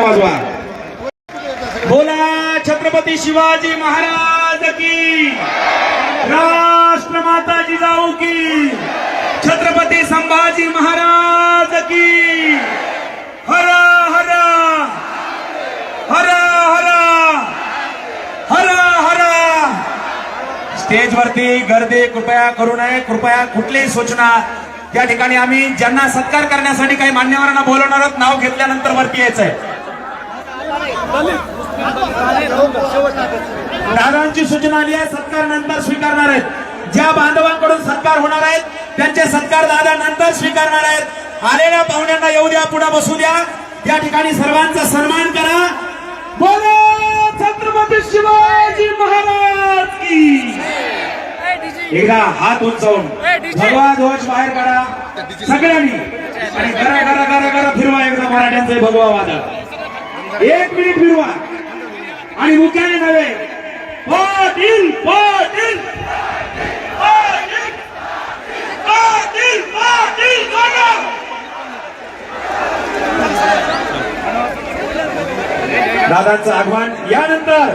वाजवा. बोला छत्रपती शिवाजी महाराज की. राष्ट्रमाता जिजाऊ की. छत्रपती संभाजी महाराज की. हर हर. हर हर. हर हर. स्टेजवरती गर्दी कृपया करू नये. कृपया कुठलीही सूचना. या ठिकाणी आम्ही ज्यांना सत्कार करण्यासाठी काही मान्यवरांना बोलवणार आहोत नाव घेतल्यानंतर वरती यायचंय. दादांची सूचना आली आहे सत्कार नंतर स्वीकारणार आहेत. ज्या बांधवांकडून सत्कार होणार आहेत त्यांचे सत्कार दादा नंतर स्वीकारणार आहेत. आलेल्या पाहुण्यांना येऊ द्या पुढे बसू द्या. या ठिकाणी सर्वांचा सन्मान करा. बोलो छत्रपती शिवाजी महाराज की. एकदा हात उंचावून. भगवा ध्वज बाहेर काढा. सगळ्यांनी. आणि करा करा घरा घरा फिरवा एकदा मराठ्यांचे भगवा वादळ. एक मिनिट फिरवा. आणि मुख्याने नव्हे. पाटील पाटील. पाटील पाटील दादांचं आगमन. यानंतर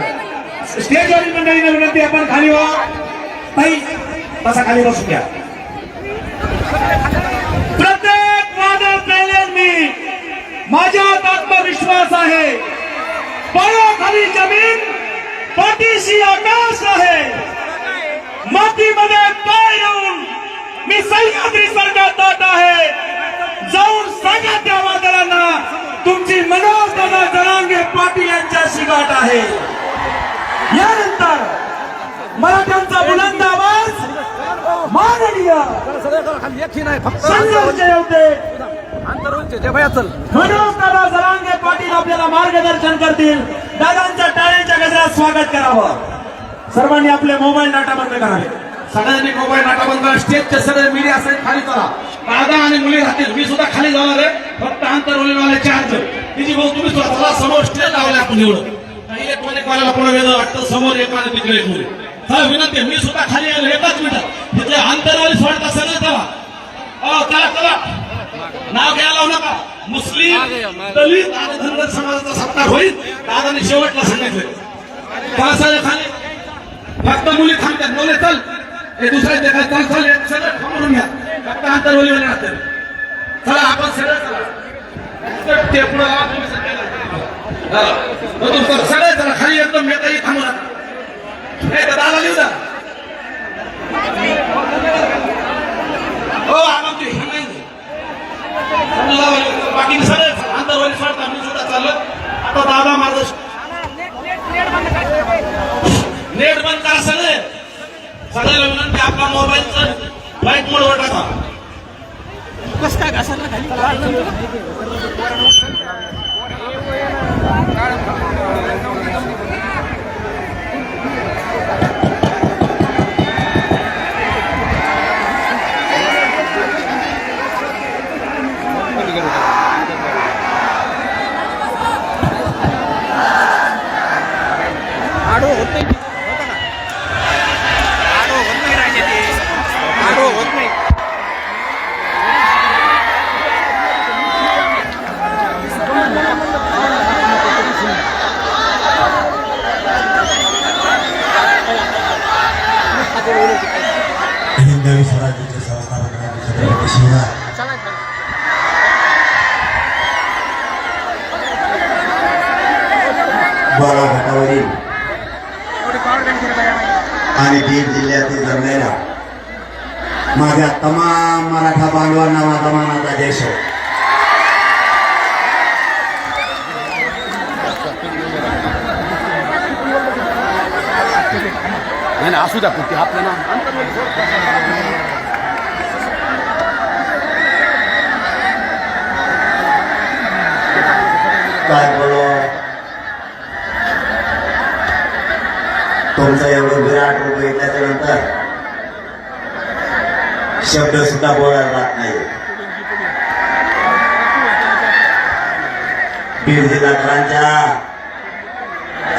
स्टेजवरील मंडळींना विनंती आपण खाली व्हा. ताई तसा खाली बसून घ्या प्रत्येक वादळ मी माझ्या आत्मविश्वास आहे. पायाखाली जमीन पाठीशी आकाश आहे. मातीमध्ये पाय लावून मी सह्याद्री सारखा ताट आहे. जाऊन सांगा त्या वादळांना तुमची मनोज जरांगे पाटील यांच्याशी गाठ आहे. यानंतर मराठ्यांचा बुलंद आवाज माननीय संघर्ष होते. मनोज दादा जरांगे पाटील आपल्याला मार्गदर्शन करतील. दादांच्या टाळ्यांच्या गजरात स्वागत करावं. सर्वांनी आपले मोबाईल डाटा बंद करावे सगळ्यांनी मोबाईल नाटा बंद करा. स्टेजचे सगळे मीडिया असेल खाली करा दादा आणि मुली राहतील. मी सुद्धा खाली जाणार आहे. फक्त अंतर वाले चार जण तिची भाऊ तुम्ही सुद्धा समोर स्टेज लावले आपण एवढं. इलेक्ट्रॉनिक वाल्याला कोणा वेगळं वाटतं. समोर एक आणि तिकडे एक मुली चला विनंती मी सुद्धा खाली येईल एकाच मिनिटात तिथे अंतरवाली सोडत असेल ना तेव्हा चला चला. नाव घ्यायला लावू नका. मुस्लिम दलित आणि धनगर समाजाचा सत्कार होईल. दादाने शेवटला सांगितलं. सगळे खाली फक्त मुली थांबतात. बोले चल. हे दुसऱ्या देखाय चल चल. सगळं थांबवून घ्या. फक्त अंतरवली वाले राहते चला आपण सगळं चला. ते पुढं तुमचं सगळे चला. खाली एकदम मेटाई थांबू नका. दादा लिहू द्या છે. आणि बीड जिल्ह्यातील जमलेल्या माझ्या तमाम मराठा बांधवांना माझा मानाचा देश हो नाही, असू द्या कुठे आपल्याला काय बोलो? तुमचं एवढं शब्द सुद्धा बोलायला जात नाही. बीड जिल्हाकरांच्या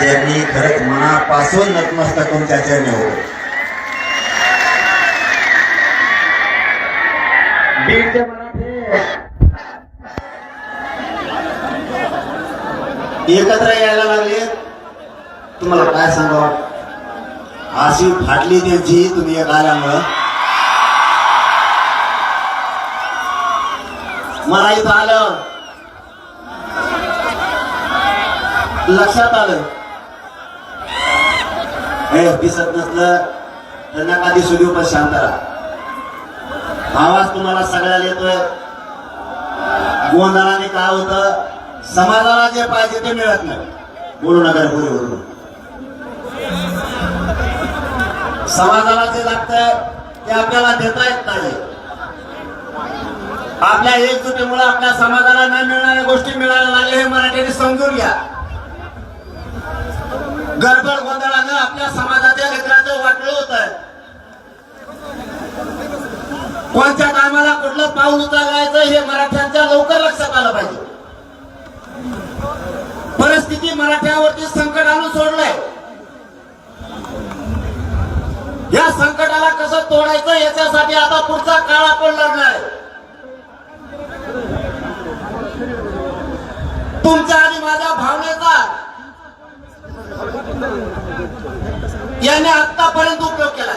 चरणी खरंच मनापासून नतमस्तक तुमच्या चरणी हो एकत्र यायला लागले तुम्हाला काय सांगावं? अशी फाटली त्यांची तुम्ही एक आल्यामुळं. मला इथं आलं. लक्षात आलं. हे दिसत नसलं तर नका दिसू देऊ पण शांत राहा. आवाज तुम्हाला सगळ्याला येतोय. गोंधळाने काय होतं? समाजाला जे पाहिजे ते मिळत नाही. बोलू नका बोलू बोलू. समाजाला जे लागतंय ते आपल्याला देता येत नाही. आपल्या एकजुटीमुळे आपल्या समाजाला न मिळणाऱ्या गोष्टी मिळायला लागल्या हे मराठ्यांनी समजून घ्या. गडबड गोंधळानं आपल्या समाजाच्या लेकराचं वाटलं होत. कोणत्या टायमाला कुठलं पाऊल उचलायचं हे मराठ्यांच्या लवकर लक्षात आलं पाहिजे. परिस्थिती मराठ्यावरती संकट आणून सोडलंय. या संकटाला कसं तोडायचं याच्यासाठी आता पुढचा काळ आपण लढणार आहे. तुमच्या आणि माझ्या भावनेचा याने आतापर्यंत उपयोग केला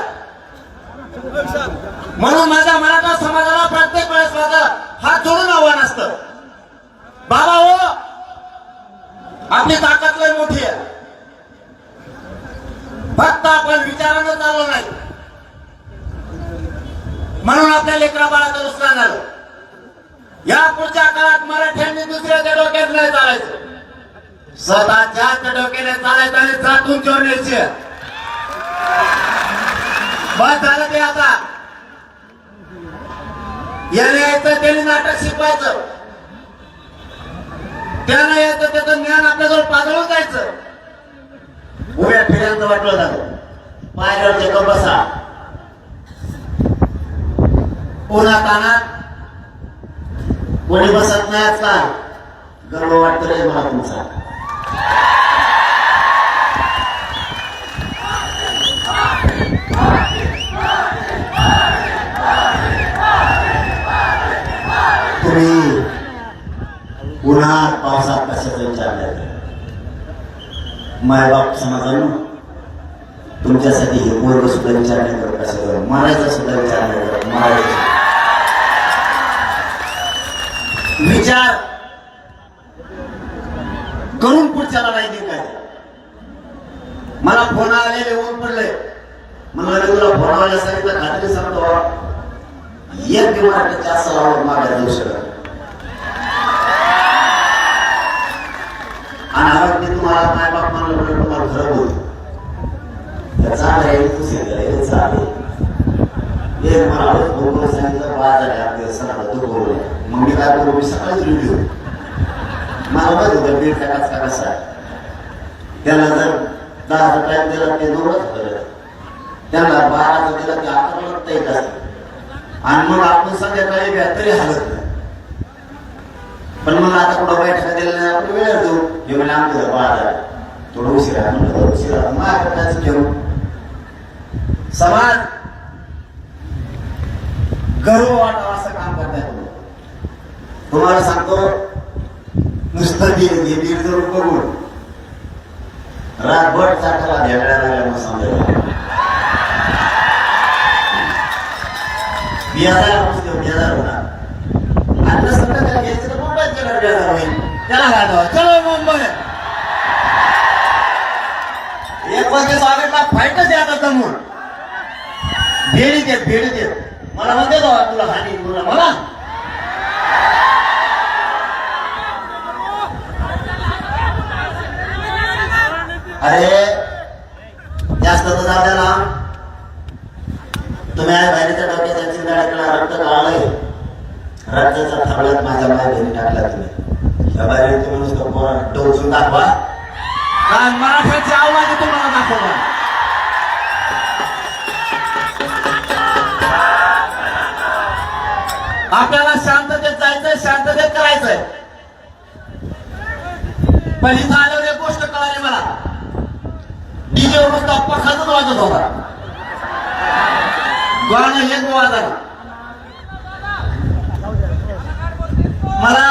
म्हणून माझ्या मराठा समाजाला प्रत्येक वेळेस माझं हात जोडून आव्हान असतं. बाबा हो आपली ताकद लय मोठी आहे. फक्त आपण विचारानं चाललो नाही. म्हणून आपल्या लेकरा बाळाचं नुकसान झालं. या पुढच्या काळात मराठ्यांनी दुसऱ्याच्या डोक्यात नाही चालायचं. स्वतःच्याच डोक्याने चालायचं आणि चाटून चोर न्यायची. बस झालं ते आता. याने यायचं त्याने नाटक शिकवायचं. त्यानं यायचं त्याचं ज्ञान आपल्याजवळ पाजळून जायचं. उभ्या फिऱ्यांचं वाटलं झालं पायऱ्यावर टेकून बसा. पुन्हा तानात कोणी बसत नाही आजकाल गर्व वाटत रे मला तुमचा. तुम्ही उन्हात पावसात कशाचा विचार नाही मायबाप समाजानं तुमच्यासाठी हे पोरग सुद्धा विचार नाही करत कशाचा मारायचा सुद्धा विचार नाही करत मारायचा विचार करून पुढच्याला नाही देऊ काय मला फोन आलेले ऊन पडले. म्हणलं तुला फोन आलेला सांगितलं खात्री सांगतो एक दिवस जास्त लावून मागा देऊ शकत आणि आरोग्य तुम्हाला माय बाप मला तुम्हाला खरं बोलतो मग मी काय सकाळीच व्हिडिओ मला माहीत होतं बीड टाकाच का त्याला जर दहा टाइम दिला ते दोनच होतं त्याला बाराचं दिला ते आता येत असतं आणि मग आपण संध्याकाळी घ्या तरी हलत नाही पण मग आता कुठं बैठका दिला नाही आपण वेळ देऊ हे म्हणजे आमचं बाजार थोडं उशिरा म्हणलं उशिरा आहे. माझ्याकडे घेऊ समाज गर्व वाटावा असं काम करताय तुम्ही तुम्हाला सांगतो नुसतं दीड हे दीड जर बघून रातभर चाटाला भेटायला लागल्या मग बेजार होतो बेजार होणार. आता सगळं त्याला घ्यायचं तर मुंबईत बेजार होईल. त्याला काय चलो मुंबई. एक वाजे स्वागतला फाईटच आहे आता जमून भेडी देत भेडी देत मला म्हणते तुला हानी तुला मला अरे जास्त तर जाऊ ना. तुम्ही आज बाहेरच्या डोक्याच्या चिंताड्याकडे रक्त काढलंय रक्ताचा थांबल्यात माझ्या माय घरी टाकला तुम्ही. त्या बाहेर तुम्ही नुसतं पोरा टोचून दाखवा. काय आवाज तुम्हाला दाखवला? आपल्याला शांततेत जायचंय शांततेत करायचंय. पण इथं आल्यावर एक गोष्ट कळाली मला. डीजे नुसता पखातच वाजत होता. गाणं हेच वाजत मला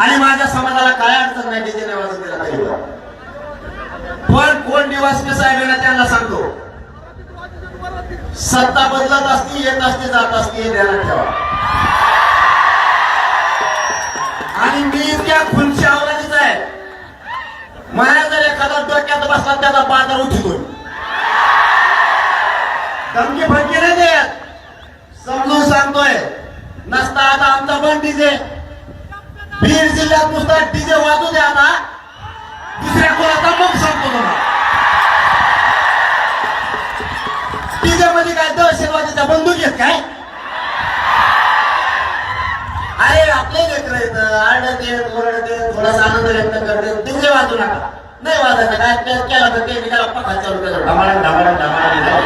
आणि माझ्या समाजाला काय नाही डीजे नाही वाजत पण. कोण निवास कसं आहे ना त्यांना सांगतो. सत्ता बदलत असती येत असते जात असते ध्यानात ठेवा. आणि मी इतक्या खुनशी आवडीच आहे. माझ्या जर एखादा डोक्यात बसला त्याचा बाजार उठतो धमकी फटकी नाही देत. समजून सांगतोय. नसता आता आमचा पण डीजे. बीड जिल्ह्यात नुसता डीजे वाद अरे आपले लेकर आहेत. आरडत येत ओरडत येत थोडासा आनंद व्यक्त करते. डीजे वाजू नका. नाही वाजायचं काय ते केलं तर ते निघाला चालू केलं ढमाळा ढमाळा ढमाळा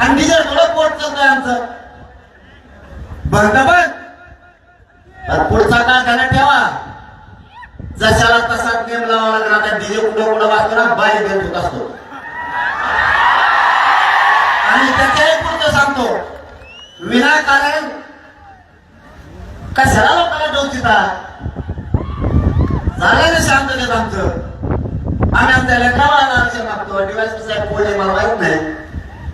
आणि डीजे थोडं पोट चालतंय आमचं. बंद आणि पुढचा काळ ध्यानात ठेवा. जशाला तसा नेम लावा लागला आता डीजे कुठं कुठं वाजतो ना बाहेर होत असतो. आणि त्याच्याही पुढचं सांगतो. विनाकारण कशाला लोकांना डोचिता झालं ना शांततेत आमचं. आम्ही आमच्या लेकराला आरक्षण मागतो. डिवायस साहेब कोणी मला माहीत नाही.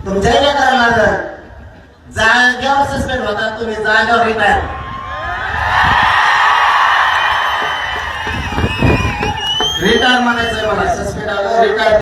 तुमच्याही लेकराला लागलं. जाग्यावर सस्पेंड होता. तुम्ही जाग्यावर रिटायर रिटायर म्हणायचंय मला. Suspend retire